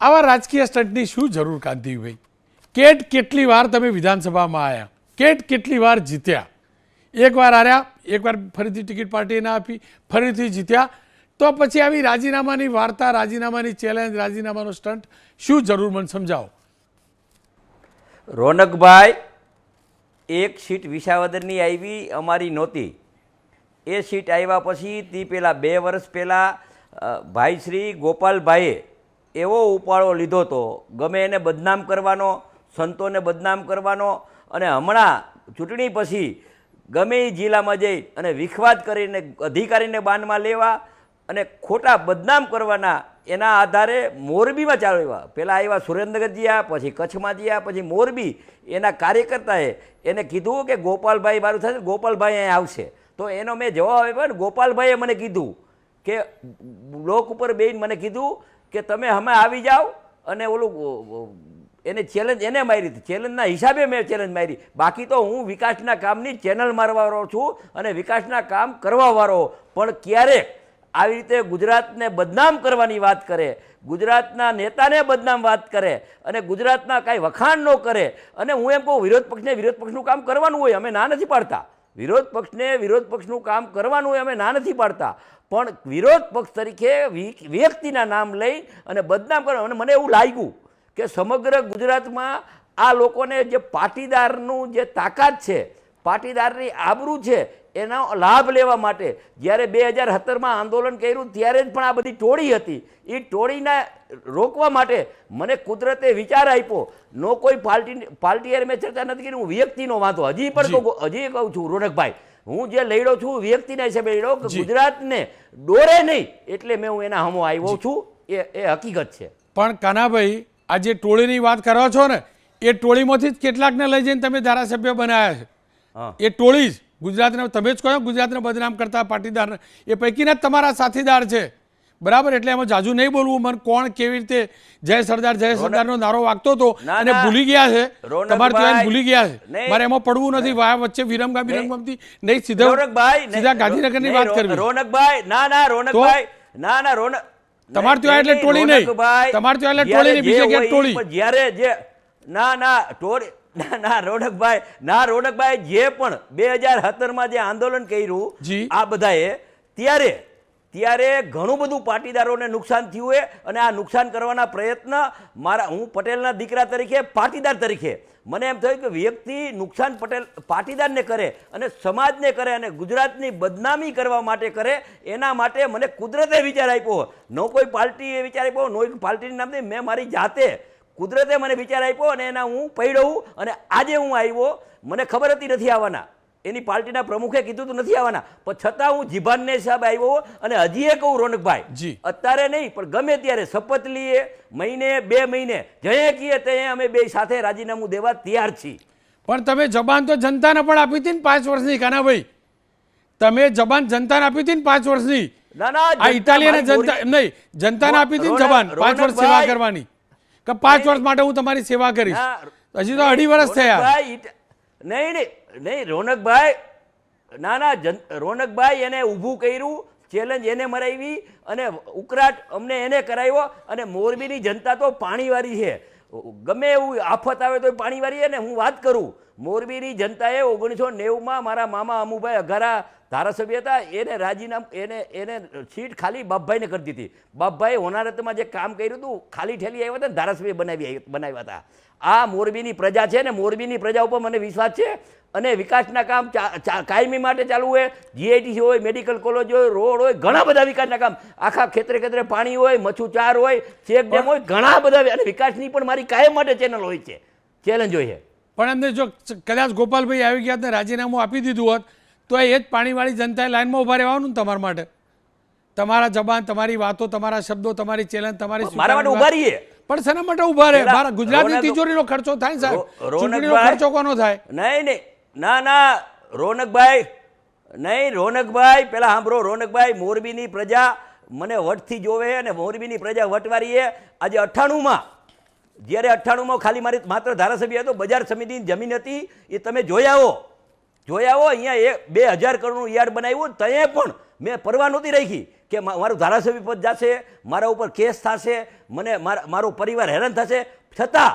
આવા રાજકીય સ્ટંટની શું જરૂર, કાંતિભાઈ? કેટ કેટલી વાર તમે વિધાનસભામાં આવ્યા કેટ કેટલી વાર જીત્યા? એકવાર હાર્યા એકવાર ફરીથી ટિકિટ પાર્ટીએ ના આપી, ફરીથી જીત્યા. તો પછી આવી રાજીનામાની વાર્તા, રાજીનામાની ચેલેન્જ રાજીનામાનો સ્ટંટ શું જરૂર, મને સમજાવો. રોનકભાઈ, એક સીટ વિસાવદરની આવી અમારી નહોતી. એ સીટ આવ્યા પછી તે પહેલાં બે વર્ષ પહેલાં ભાઈ શ્રી ગોપાલભાઈએ એવો ઉપાડો લીધો હતો ગમે એને બદનામ કરવાનો, સંતોને બદનામ કરવાનો અને હમણાં ચૂંટણી પછી ગમે એ જિલ્લામાં જઈ અને વિખવાદ કરીને, અધિકારીને બાનમાં લેવા અને ખોટા બદનામ કરવાના એના આધારે મોરબીમાં ચાલુ આવ્યા પહેલાં આવ્યા સુરેન્દ્રનગર ગયા પછી કચ્છમાં જયા, પછી મોરબી. એના કાર્યકર્તાએ એને કીધું કે ગોપાલભાઈ મારું થશે ગોપાલભાઈ અહીંયા આવશે. તો એનો મેં જવાબ આપ્યો ને ગોપાલભાઈએ મને કીધું કે બ્લોક ઉપર બેન મને કીધું કે તમે હમે આવી જાઓ અને ઓલું એને ચેલેન્જ એને મારી ચેલેન્જના હિસાબે મેં ચેલેન્જ મારી. બાકી તો હું વિકાસના કામની ચેનલ મારવાવાળો છું અને વિકાસના કામ કરવાવાળો. પણ ક્યારેક આવી રીતે ગુજરાતને બદનામ કરવાની વાત કરે, ગુજરાતના નેતાને બદનામ વાત કરે અને ગુજરાતના કાંઈ વખાણ ન કરે અને હું એમ કહું, વિરોધ પક્ષને વિરોધ પક્ષનું કામ કરવાનું હોય, અમે ના નથી પાડતા. વિરોધ પક્ષને વિરોધ પક્ષનું કામ કરવાનું હોય, અમે ના નથી પાડતા. પણ વિરોધ પક્ષ તરીકે વ્યક્તિના નામ લઈ અને બદનામ કરવા અને મને એવું લાગ્યું કે સમગ્ર ગુજરાતમાં આ લોકોને જે પાટીદારનું જે તાકાત છે પાટીદારની આબરૂ છે એનો લાભ લેવા માટે જ્યારે બે હજાર સત્તરમાં આંદોલન કર્યું ત્યારે જ પણ આ બધી ટોળી હતી. એ ટોળીને રોકવા માટે મને કુદરતે વિચાર આપ્યો નો કોઈ પાર્ટી પાર્ટીએ મેં ચર્ચા નથી કરી હું વ્યક્તિનો વાંધો. હજી પણ હજી કહું છું રોનકભાઈ હું જે લડ્યો છું વ્યક્તિના હિસાબે લડ્યો કે ગુજરાતને ડોરે નહીં એટલે મેં હું એના હમો આવ્યો છું. એ એ હકીકત છે. પણ કાનાભાઈ આ જે ટોળીની વાત કરો છો ને એ ટોળીમાંથી જ કેટલાકને લઈ જઈને તમે ધારાસભ્ય બનાવ્યા છે. એ ટોળી જ. ગુજરાતને તમે જ કહો ગુજરાતને બદનામ કરતા પાટીદાર એ પૈકીના જ તમારા સાથીદાર છે. બરાબર? એટલે એમાં જાજુ નહીં બોલવું. મને કોણ કેવી રીતે જય સરદાર જય સરદારનો નારો વાગતો હતો ના, અને ના. ભૂલી ગયા છે? તમારે ત્યાં ભૂલી ગયા છે. મારે એમાં પડવું નથી. વાયા વચ્ચે વિરમગામ વિરમગામથી નહીં. સીધા રોનકભાઈ સીધા ગાંધીનગરની વાત કરવી. રોનકભાઈ ના ના રોનકભાઈ. ના ના રોનક તમારે ત્યાં એટલે ટોળી નહીં. તમારે ત્યાં એટલે ટોળી નહીં, બીજે ક્યાંક ટોળી. જ્યારે જે ના ના ટોળી ના ના રોનકભાઈ ના રોનકભાઈ જે પણ બે હજાર સત્તરમાં જે આંદોલન કર્યું. આ બધાએ ત્યારે ત્યારે ઘણું બધું પાટીદારોને નુકસાન થયું હોય અને આ નુકસાન કરવાના પ્રયત્ન મારા હું પટેલના દીકરા તરીકે પાટીદાર તરીકે. મને એમ થયું કે વ્યક્તિ નુકસાન પટેલ પાટીદારને કરે અને સમાજને કરે અને ગુજરાતની બદનામી કરવા માટે કરે, એના માટે મને કુદરતે વિચાર આપ્યો. નો કોઈ પાર્ટીએ વિચાર આપ્યો, નો પાર્ટીની નામથી મેં મારી જાતે કુદરતે મને વિચાર આપ્યો અને એના હું પડ્યું અને આજે હું આવ્યો. મને ખબર હતી નથી આવવાના. એની પાર્ટીના પ્રમુખે કીધું તો નથી આવવાના. પણ છતાં હું જીભાનને સાહેબ આવ્યો અને હજી એ કહું રોનકભાઈ જી. અત્યારે નહીં પણ ગમે ત્યારે શપથ લઈએ મહિને બે મહિને જઈએ કીએ તે અમે બે સાથે રાજીનામું દેવા તૈયાર છીએ. પણ તમે જબાન તો જનતાને પણ આપી હતી ને પાંચ વર્ષની કાનાભાઈ. તમે જબાન જનતાને આપી હતી ને પાંચ વર્ષની? ના ના આ ઇટાલિયન જનતા નહીં જનતાને આપી હતી જબાન પાંચ વર્ષ સેવા કરવાની. કે પાંચ વર્ષ માટે હું તમારી સેવા કરીશ. હજી તો અઢી વર્ષ થયા. નહીં નહીં નહીં, રોનકભાઈ, ના ના, જન, રોનકભાઈ એને ઊભું કર્યું ચેલેન્જ એને મરાવી અને ઉકરાટ અમને એને કરાવ્યો અને મોરબીની જનતા તો પાણીવાળી છે. ગમે એવું આફત આવે તો પાણીવાળી છે ને હું વાત કરું. મોરબીની જનતાએ ઓગણીસો નેવુંમાં મારા મામા અમુભાઈ અઘારા ધારાસભ્ય હતા, એને રાજીનામું, એને એને સીટ ખાલી બાપભાઈને કરી દીધી. બાપભાઈ હોનારતમાં જે કામ કર્યું હતું, ખાલી ઠેલી આવ્યા હતા ને ધારાસભ્ય બનાવી બનાવ્યા હતા. આ મોરબીની પ્રજા છે ને મોરબીની પ્રજા ઉપર મને વિશ્વાસ છે. અને વિકાસના કામ કાયમી માટે ચાલુ હોય જીઆઈટીસી હોય મેડિકલ કોલેજ હોય રોડ હોય ઘણા બધા વિકાસના કામ. આખા ખેતરે ખેતરે પાણી હોય મચ્છુ ચાર હોય ચેક ડેમ હોય ઘણા બધા અને વિકાસની પણ મારી કાયમ માટે ચેનલ હોય છે. ચેલેન્જ હોય છે. પણ એમને જો કદાચ ગોપાલભાઈ આવી ગયા રાજીનામું આપી દીધું હોત તો એ જ પાણીવાળી જનતાએ લાઈનમાં ઊભા રહેવાનું ને તમારા માટે? તમારા જબાન તમારી વાતો તમારા શબ્દો તમારી ચેલેન્જ તમારી મારા માટે ઊભા રહીએ. પણ શેના માટે ઊભા રહે? ગુજરાતની તિજોરીનો ખર્ચો થાય સાહેબ? ચૂંટણીનો ખર્ચો કોનો થાય? નહીં નહીં. ના ના, રોનકભાઈ, નહીં, રોનકભાઈ પહેલાં સાંભળો, રોનકભાઈ, મોરબીની પ્રજા મને વટથી જોવે અને મોરબીની પ્રજા વટવારી છે આજે અઠ્ઠાણુંમાં, જ્યારે અઠ્ઠાણુંમાં ખાલી મારી માત્ર ધારાસભ્ય હતો, બજાર સમિતિની જમીન હતી, એ તમે જોઈ આવો. જોઈ આવો, અહીંયા એ બે હજાર કરોડનું યાર્ડ બનાવ્યું, તયે પણ મેં પરવા નહોતી રાખી કે મારું ધારાસભ્ય પદ જશે, મારા ઉપર કેસ થશે, મને મારો પરિવાર હેરાન થશે. છતાં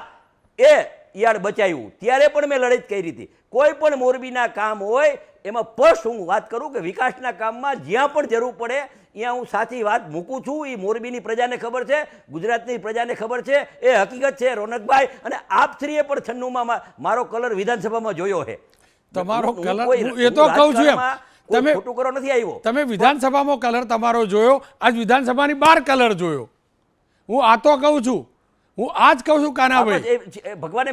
એ યાર બચાવ્યું ત્યારે પણ મેં લડત કરી હતી. કોઈ પણ મોરબીના કામ હોય એમાં ફર્સ્ટ હું વાત કરું કે વિકાસના કામમાં જ્યાં પણ જરૂર પડે ત્યાં હું સાચી વાત મૂકું છું. એ મોરબીની પ્રજાને ખબર છે ગુજરાતની પ્રજાને ખબર છે. એ હકીકત છે રોનકભાઈ. અને આપ થ્રીએ પણ છન્નુમાં મારો કલર વિધાનસભામાં જોયો છે તમારો હું એ તો કહું છું એમ. તમે- ખોટું કરો નથી આવ્યો. તમે વિધાનસભામાં કલર તમારો જોયો. આજ વિધાનસભાની બહાર કલર જોયો. હું આ તો કહું છું. હું આજ કહું છું કાનાભાઈ. ભગવાને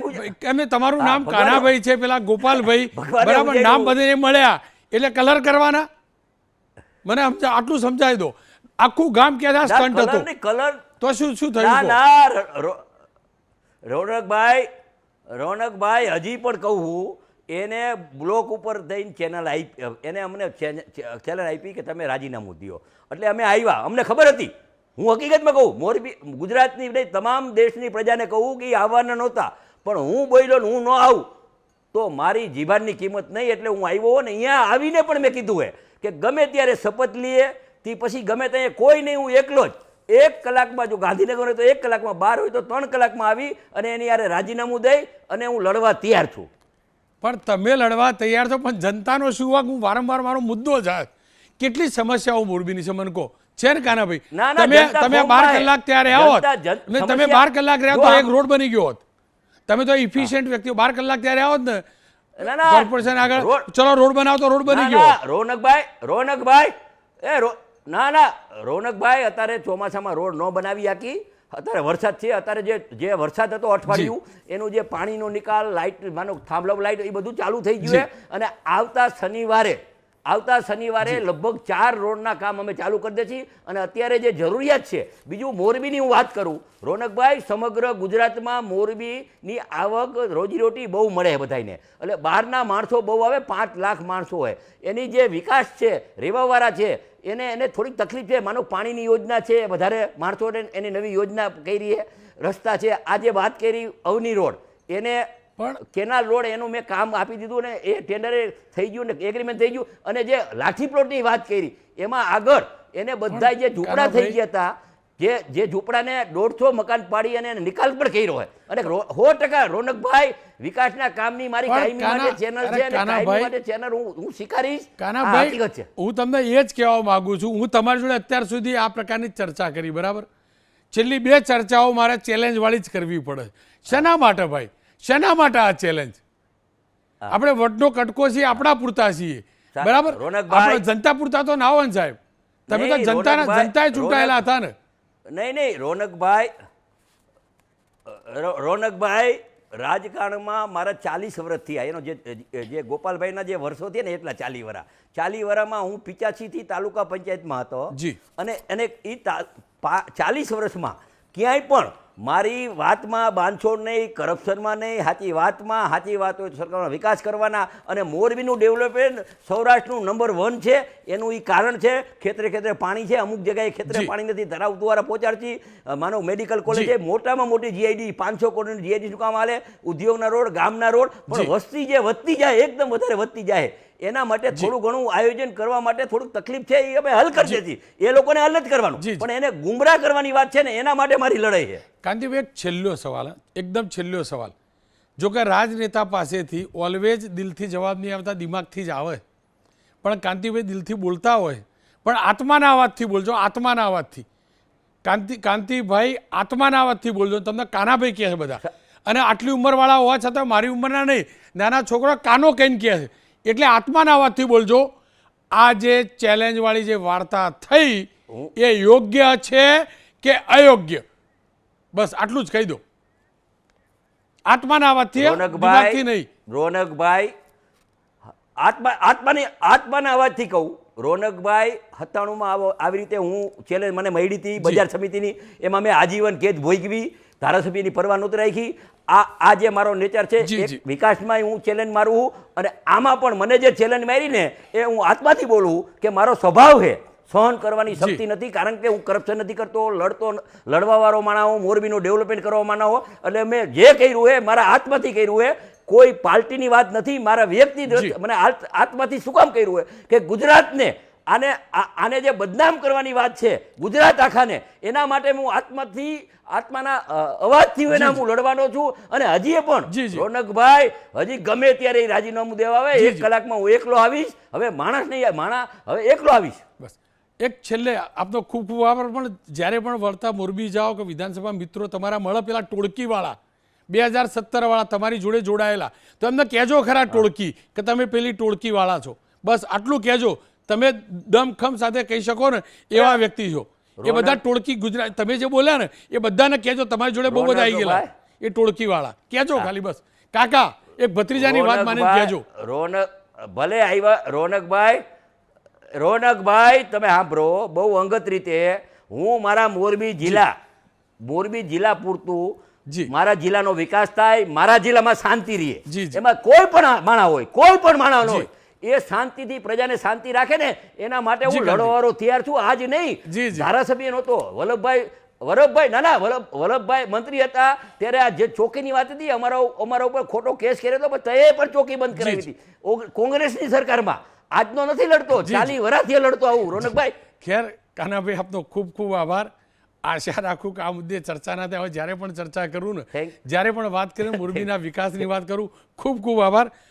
એમને તમારું નામ કાનાભાઈ છે પેલા ગોપાલભાઈ. બરાબર નામ બધે મળ્યા. એટલે કલર કરવાના? મને આટલું સમજાવી દો. આખું ગામ કે આ સ્ટન્ટ હતો. કલર તો શું શું થયું ના રોનકભાઈ રોનકભાઈ હજી પણ કહું હું એને બ્લોક ઉપર થઈને ચેનલ આપી એને અમને ચેનલ આપી કે તમે રાજીનામું દો એટલે અમે આવ્યા. અમને ખબર હતી. હું હકીકતમાં કહું મોરબી ગુજરાતની નહીં, તમામ દેશની પ્રજાને કહું કે એ આવવાના નહોતા. પણ હું બોલ્યો ને હું ન આવું, તો મારી જીભાનની કિંમત નહીં એટલે હું આવ્યો ને અહીંયા આવીને પણ મેં કીધું હે કે ગમે ત્યારે શપથ લઈએ તે પછી ગમે ત્યાં કોઈ નહીં, હું એકલો જ. એક કલાકમાં જો ગાંધીનગર હોય તો એક કલાકમાં બહાર હોય તો ત્રણ કલાકમાં આવી અને એની યારે રાજીનામું દઈ અને હું લડવા તૈયાર છું. પણ તમે લડવા તૈયાર છો, પણ જનતાનો શું વાંક? હું વારંવાર મારો મુદ્દો જ કેટલી સમસ્યાઓ મોરબીની છે, મને કહો. છે ને કાનાભાઈ તમે તમે બાર કલાક ત્યારે આવો ને તમે બાર કલાક રહ્યા તો એક રોડ બની ગયો હોત. તમે તો ઇફિશિયન્ટ વ્યક્તિઓ બાર કલાક ત્યારે આવો ને. ના, ના. કોર્પોરેશન આગળ ચલો રોડ બનાવો તો રોડ બની ગયો રોનકભાઈ રોનકભાઈ. એ ના ના. રોનકભાઈ અત્યારે ચોમાસામાં રોડ ન બનાવી હાકી અત્યારે વરસાદ છે. અત્યારે જે જે વરસાદ હતો અઠવાડિયું એનું જે પાણીનો નિકાલ લાઇટ માનો થાંભલો લાઇટ એ બધું ચાલુ થઈ ગયું છે. અને આવતા શનિવારે આવતા શનિવારે લગભગ ચાર રોડના કામ અમે ચાલુ કરી દે છીએ અને અત્યારે જે જરૂરિયાત છે બીજું મોરબીની હું વાત કરું રોનકભાઈ સમગ્ર ગુજરાતમાં મોરબીની આવક રોજીરોટી બહુ મળે બધાને એટલે બહારના માણસો બહુ આવે પાંચ લાખ માણસો હોય. એની જે વિકાસ છે રેવાવાળા છે એને એને થોડીક તકલીફ છે. માનો પાણીની યોજના છે વધારે માણસોને એની નવી યોજના કરી છે રસ્તા છે આજે વાત કરી અવની રોડ એને પણ કેનાલ રોડ એનું મેં કામ આપી દીધું ને એ ટેન્ડરે થઈ ગયું ને એગ્રીમેન્ટ થઈ ગયું અને જે લાઠી પ્લોટની વાત કરી એમાં આગળ એને બધા જે ઝૂંપડા થઈ ગયા હતા જે જે ઝૂંપડાને દોઢસો મકાન પાડી અને નિકાલ પણ કર્યો હોય. અને સો ટકા રોનકભાઈ વિકાસના કામની મારી કાયમી માટે ચેનલ છે અને કાયમી માટે ચેનલ હું હું સ્વીકારીશ. કાનાભાઈ છે. હું તમને એ જ કહેવા માંગુ છું હું તમારી જોડે અત્યાર સુધી આ પ્રકારની ચર્ચા કરી બરાબર? છેલ્લી બે ચર્ચાઓ મારે ચેલેન્જ વાળી જ કરવી પડે. શેના માટે ભાઈ? શેના માટે આ ચેલેન્જ આપણે વટનો કટકો છીએ આપણા પૂરતા છીએ. બરાબર? રોનકભાઈ- આપણે જનતા પૂરતા તો ના હોય સાહેબ. તમે તો જનતાના જનતાએ ચૂંટાયેલા હતા ને. નહીં નહીં રોનકભાઈ રોનકભાઈ રાજકારણમાં મારા ચાલીસ વર્ષ થયા એનો જે જે ગોપાલભાઈના જે વર્ષો થયા ને એટલા ચાલી વરા ચાલી વરામાં હું પિચાસીથી તાલુકા પંચાયતમાં હતો અને અને એ ચાલીસ વર્ષમાં ક્યાંય પણ મારી વાતમાં બાંધછોડ નહીં કરપ્શનમાં નહીં સાચી વાતમાં સાચી વાત હોય સરકારનો વિકાસ કરવાના અને મોરબીનું ડેવલપમેન્ટ સૌરાષ્ટ્રનું નંબર વન છે એનું એ કારણ છે ખેતરે ખેતરે પાણી છે અમુક જગ્યાએ ખેતરે પાણી નથી ધરાવ દ્વારા પહોંચાડતી માનો મેડિકલ કોલેજ છે મોટામાં મોટી જીઆઈડી પાંચસો કરોડની જીઆઈડી શું કામ હાલે ઉદ્યોગના રોડ ગામના રોડ પણ વસ્તી જે વધતી જાય એકદમ વધારે વધતી જાય એના માટે થોડું ઘણું આયોજન કરવા માટે થોડુંક તકલીફ છે એ અમે હલ કરી દેતી. એ લોકોને હલ નથી કરવાનું. પણ એને ગુમરાહ કરવાની વાત છે ને એના માટે મારી લડાઈ છે. કાંતિભાઈ એક છેલ્લો સવાલ એકદમ છેલ્લો સવાલ. જો કે રાજનેતા પાસેથી ઓલવેજ દિલથી જવાબ નહીં આવતા દિમાગથી જ આવે. પણ કાંતિભાઈ દિલથી બોલતા હોય. પણ આત્માના અવાજથી બોલજો આત્માના અવાજથી. કાંતિ કાંતિભાઈ આત્માના અવાજથી બોલજો તમને કાનાભાઈ કહે છે બધા. અને આટલી ઉંમરવાળા હોવા છતાં મારી ઉંમરના નહીં. નાના છોકરો કાનો કહીને કહે છે. એટલે આત્માના અવાજથી બોલજો. આ જે ચેલેન્જવાળી જે વાર્તા થઈ એ યોગ્ય છે કે અયોગ્ય? બસ આટલું જ કહી દો. આત્માના દિમાગથી રોનકભાઈ નહીં. રોનકભાઈ આત્મા આત્માની આત્માના અવાજથી કહું. રોનકભાઈ સત્તાણુંમાં આવો આવી રીતે હું ચેલેન્જ મને મળી હતી બજાર સમિતિની એમાં મેં આજીવન કેદ ભોગવી ધારાસભ્યની પરવા નહોતી રાખી આ આ જે મારો નેચર છે એક વિકાસમાં હું ચેલેન્જ મારું અને આમાં પણ મને જે ચેલેન્જ મારી ને એ હું આત્માથી બોલું કે મારો સ્વભાવ છે. સહન કરવાની શક્તિ નથી કારણ કે હું કરપ્શન નથી કરતો લડતો લડવાવાળો માણા હું મોરબીનું ડેવલપમેન્ટ કરવા માણા હો એટલે મેં જે કર્યું હે મારા આત્માથી કર્યું હે કોઈ પાર્ટીની વાત નથી મારા વ્યક્તિ. મને આત્માથી શું કામ કર્યું હે કે ગુજરાતને આને આને જે બદનામ કરવાની વાત છે ગુજરાત આખાને એના માટે હું આત્માથી આત્માના અવાજથી હું એના હું લડવાનો છું. અને હજી પણ. રોનકભાઈ હજી ગમે ત્યારે રાજીનામું દેવા આવે એક કલાકમાં હું એકલો આવીશ. હવે માણસ નહીં માણસ હવે એકલો આવીશ. બસ. એક છેલ્લે આપનો ખૂબ ખૂબ આભાર. પણ જ્યારે પણ વળતા મોરબી જાઓ કે વિધાનસભા મિત્રો તમારા મળે પેલા ટોળકીવાળા બે હજાર સત્તરવાળા તમારી જોડે જોડાયેલા તો એમને કહેજો ખરા ટોળકી કે તમે પેલી ટોળકીવાળા છો. બસ આટલું કહેજો. તમે દમખમ સાથે કહી શકો ને એવા વ્યક્તિ છો. એ બધા ટોળકી ગુજરાત તમે જે બોલ્યા ને એ બધાને કહેજો તમારી જોડે બહુ બધા આવી ગયેલા. એ ટોળકીવાળા. કહેજો ખાલી બસ. કાકા એક ભત્રીજાની વાત માનીને કહેજો. રોનક ભલે આવ્યા રોનકભાઈ રોનકભાઈ તમે સાંભળો બહુ અંગત રીતે હું મારા મોરબી જિલ્લા મોરબી જિલ્લા પૂરતું જી. મારા જિલ્લાનો વિકાસ થાય મારા જિલ્લામાં શાંતિ રહે. એમાં કોઈ પણ માણા હોય કોઈ પણ માણા હોય એ શાંતિથી પ્રજાને શાંતિ રાખે ને એના માટે હું. લડવાવાળો તૈયાર છું. આજ નહીં. ધારાસભ્ય નહોતો. વલ્લભભાઈ વલ્લભભાઈ ના ના વલ્લભ વલ્લભભાઈ મંત્રી હતા. ત્યારે આ જે ચોકીની વાત હતી અમારા અમારા ઉપર ખોટો કેસ કર્યો હતો પણ તે પણ ચોકી બંધ કરાવી હતી. કોંગ્રેસની સરકારમાં આજનો નથી લડતો. ચાલી વરાથી લડતો આવું રોનકભાઈ. ખેર કાનાભાઈ આપનો ખૂબ ખૂબ આભાર. આશા રાખું કે આ મુદ્દે ચર્ચા ના થાય. હવે જ્યારે પણ ચર્ચા કરું ને જ્યારે પણ વાત કરીને મોરબીના વિકાસની વાત કરું ખૂબ ખૂબ આભાર.